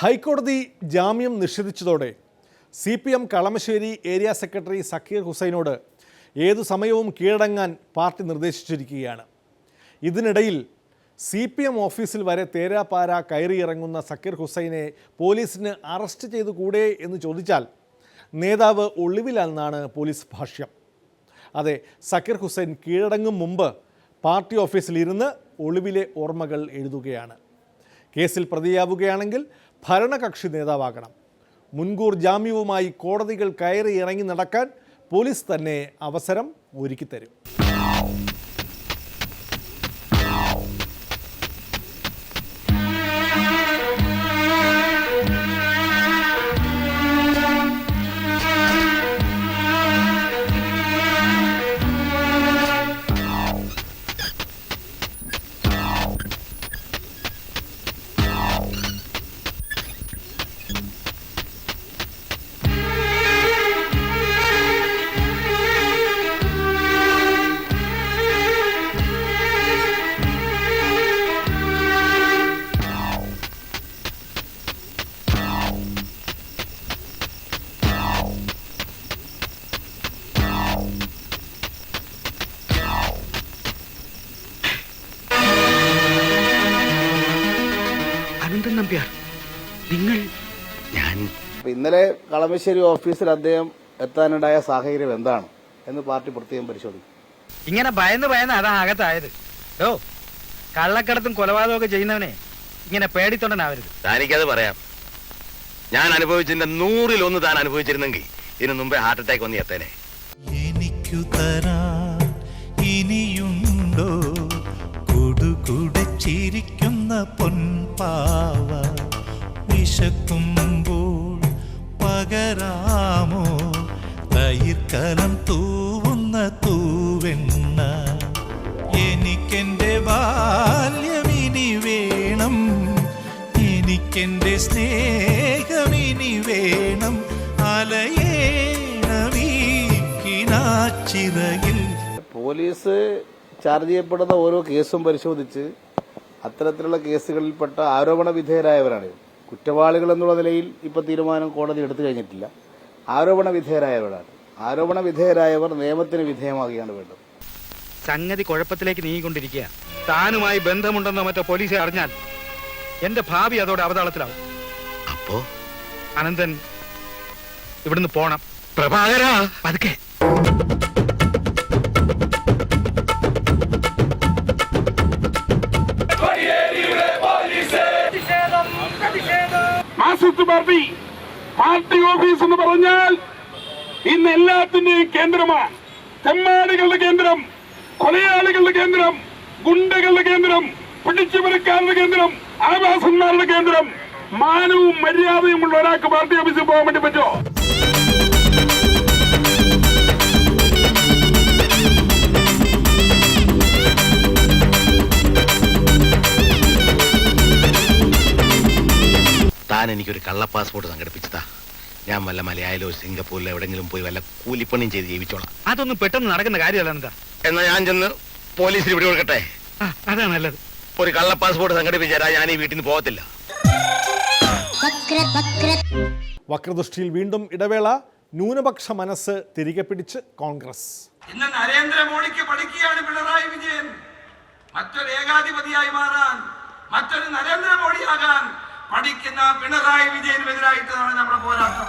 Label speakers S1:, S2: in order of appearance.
S1: ഹൈക്കോടതി ജാമ്യം നിഷേധിച്ചതോടെ C P M Kalamassery area secretary Zakir ഹുസൈനോട് ഏതു സമയവും കീഴടങ്ങാൻ പാർട്ടി നിർദ്ദേശിച്ചിരിക്കുകയാണ്. ഇതിനിടയിൽ സി പി എം ഓഫീസിൽ വരെ തേരാപാര കയറിയിറങ്ങുന്ന സക്കീർ ഹുസൈനെ പോലീസിന് അറസ്റ്റ് ചെയ്തു കൂടെ എന്ന് ചോദിച്ചാൽ നേതാവ് ഒളിവിലാണെന്നാണ് പോലീസ് ഭാഷ്യം. അതെ സക്കീർ ഹുസൈൻ കീഴടങ്ങും മുമ്പ് പാർട്ടി ഓഫീസിലിരുന്ന് ഒളിവിലെ ഓർമ്മകൾ എഴുതുകയാണ്. കേസിൽ പ്രതിയാവുകയാണെങ്കിൽ ഭരണകക്ഷി നേതാവാകണം. മുൻകൂർ ജാമ്യവുമായി കോടതികൾ കയറി ഇറങ്ങി നടക്കാൻ പോലീസ് തന്നെ അവസരം ഒരുക്കിത്തരും.
S2: നമ്പ്യാർ. നിങ്ങൾ ഞാൻ
S3: ഇന്നലെ കളമശ്ശേരി ഓഫീസിൽ അദ്ദേഹം എത്താനുണ്ടായ സാഹചര്യം എന്താണ്? എന്ന് പാർട്ടി പ്രത്യേകം പരിശോധിക്കും.
S4: ഇങ്ങനെ ഭയന്ന് ഭയന്ന് അതാ അകത്തായത് ഓ കള്ളക്കടത്തും കൊലപാതകമൊക്കെ ഒക്കെ ചെയ്യുന്നവനെ ഇങ്ങനെ പേടിത്തൊണ്ടനാവരുത്.
S2: താനിക്കത് പറയാം. ഞാൻ അനുഭവിച്ചതിന്റെ നൂറിലൊന്ന് താൻ അനുഭവിച്ചിരുന്നെങ്കിൽ ഇതിനു മുമ്പേ ഹാർട്ട് അറ്റാക്ക് വന്ന് എത്തേനെ.
S5: എനിക്കു തരാൻ പകരാമോ തൈർക്കലം തൂവുന്ന തൂവെണ്ണ. എനിക്കെന്റെ ബാല്യമിനി വേണം. എനിക്കെന്റെ സ്നേഹമിനി വേണം. അലയേണവീക്കിനാച്ചിറയിൽ
S3: പോലീസ് ചാർജ് ചെയ്യപ്പെടുന്ന ഓരോ കേസും പരിശോധിച്ച് അത്തരത്തിലുള്ള കേസുകളിൽപ്പെട്ട ആരോപണ വിധേയരായവരാണ്. കുറ്റവാളികൾ എന്നുള്ള നിലയിൽ ഇപ്പോൾ തീരുമാനം കോടതി എടുത്തു കഴിഞ്ഞിട്ടില്ല. ആരോപണ വിധേയരായവരാണ്. ആരോപണ വിധേയരായവർ നിയമത്തിന് വിധേയമാകുകയാണ് വേണ്ടത്.
S4: സംഗതി കുഴപ്പത്തിലേക്ക് നീങ്ങിക്കൊണ്ടിരിക്കുക. താനുമായി ബന്ധമുണ്ടെന്നോ മറ്റോ പോലീസ് അറിഞ്ഞാൽ എന്റെ ഭാവി അതോടെ അവതാളത്തിലാവും.
S2: അപ്പോ?
S4: അനന്തൻ ഇവിടുന്ന് പോണം.
S2: പ്രഭാകര
S4: പതുക്കെ.
S6: മാർക്സിസ്റ്റ് പാർട്ടി പാർട്ടി ഓഫീസ് എന്ന് പറഞ്ഞാൽ ഇന്ന് എല്ലാത്തിന്റെയും കേന്ദ്രമാണ്. തെമ്മാടികളുടെ കേന്ദ്രം കൊലയാളികളുടെ കേന്ദ്രം ഗുണ്ടകളുടെ കേന്ദ്രം പിടിച്ചുപറിക്കാരുടെ കേന്ദ്രം ആവാസന്മാരുടെ കേന്ദ്രം മാനവും മര്യാദയും ഉള്ള ഒരാൾക്ക് പാർട്ടി ഓഫീസിൽ പോകാൻ വേണ്ടി പറ്റുമോ?
S2: എനിക്കൊരു കള്ള പാസ്പോർട്ട് സംഘടിപ്പിച്ചതാ. ഞാൻ വല്ല മലയാളിലോ സിംഗപ്പൂരിലോ എവിടെങ്കിലും പോയി വല്ല കൂലിപ്പണിയും ചെയ്ത് ജീവിച്ചോളാം.
S4: അതൊന്നും പെട്ടെന്ന് നടക്കുന്ന കാര്യമല്ല എന്താ
S2: എന്നാ ഞാൻ ചെന്ന് പോലീസിൽ ഇവിടെ കൊടുക്കട്ടെ
S4: ആ, അതാ നല്ലത്.
S2: ഒരു കള്ള പാസ്പോർട്ട് സംഘടിപ്പിച്ചാൽ ഞാൻ ഈ വീട്ടിൽ നിന്ന് പോകത്തില്ല.
S7: വക്ര വക്ര
S1: വക്രദൃഷ്ടിയിൽ വീണ്ടും ഇടവേള ന്യൂനപക്ഷ മനസ്സ് തിരികെ പിടിച്ച് കോൺഗ്രസ്.
S8: ഇന്ന് നരേന്ദ്രമോദിക്ക് പഠിക്കുകയാണ് പിണറായി വിജയൻ. മറ്റൊരു ഏകാധിപതിയായി മാറാൻ മറ്റൊരു പഠിക്കുന്ന പിണറായി വിജയനുമെതിരായിട്ടാണ് നമ്മുടെ പോരാട്ടം.